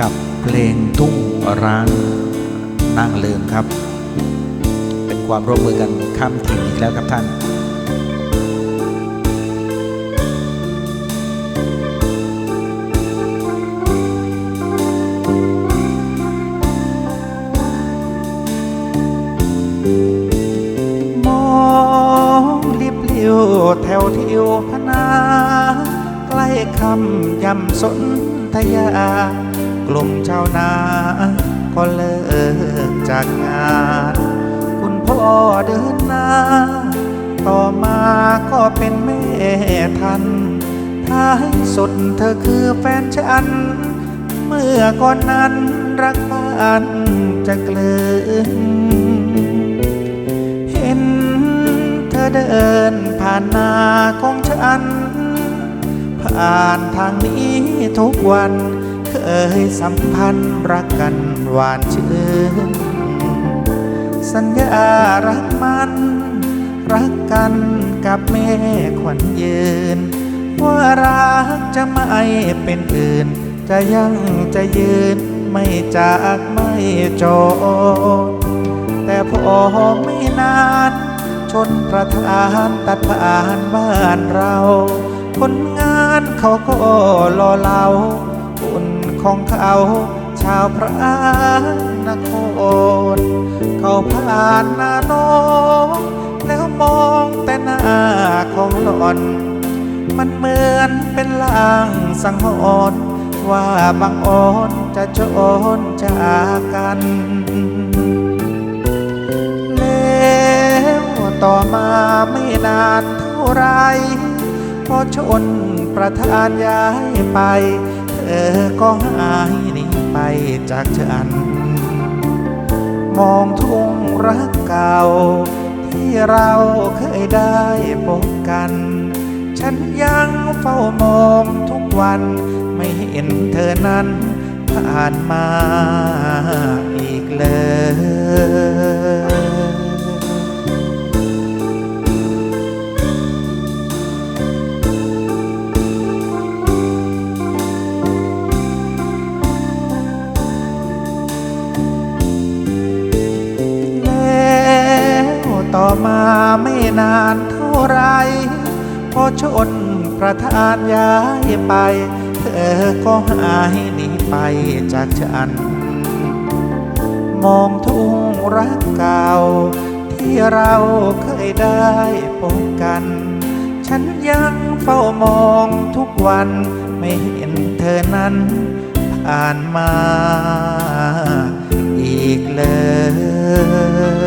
กับเพลงทุ่งร้างนางเลิงครับ เป็นความร่วมมือกันข้ามถิ่นอีกแล้วครับท่านมองลิบเลียวแถวเที่ยวพนาใกล้คำยำสนธยา กลุ่มชาวนาก็เลิกจากงาน คุณพ่อเดินหน้า ต่อมาก็เป็นแม่ทัน ท้ายสุดเธอคือแฟนฉัน เมื่อก่อนนั้นรักบ้านจะเกลืนเห็นเธอเดินผ่านนาของฉัน ผ่านทางนี้ทุกวัน เคยสัมพันธ์รักกันหวานชื่น สัญญารักมัน รักกันกับแม่ขวัญยืน ว่ารักจะไม่เป็นอื่น จะยังจะยืนไม่จากไม่จบแต่พอไม่นานชนประทานตัดผ่านบ้านเรา คนงานเขาก็รอเรา ของเขาชาวพระนคร เขาผ่านนาน้องแล้วมองแต่หน้าของหล่อน มันเหมือนเป็นลางสังหรณ์ว่าบางอ่อนจะจนจากกัน แล้วต่อมาไม่นานเท่าไรพอชนประธานย้ายไป เธอ ก็หายหนีไปจากฉัน มองทุ่งรักเก่า ที่เราเคยได้พบกัน ฉันยังเฝ้ามองทุกวัน ไม่เห็นเธอนั้นผ่านมาอีกเลย นานเท่าไรพอชนประธานย้ายไป เธอก็หายหนีไปจากฉัน มองทุ่งรักเก่า ที่เราเคยได้พบกัน ฉันยังเฝ้ามองทุกวันไม่เห็นเธอนั้นผ่านมาอีกเลย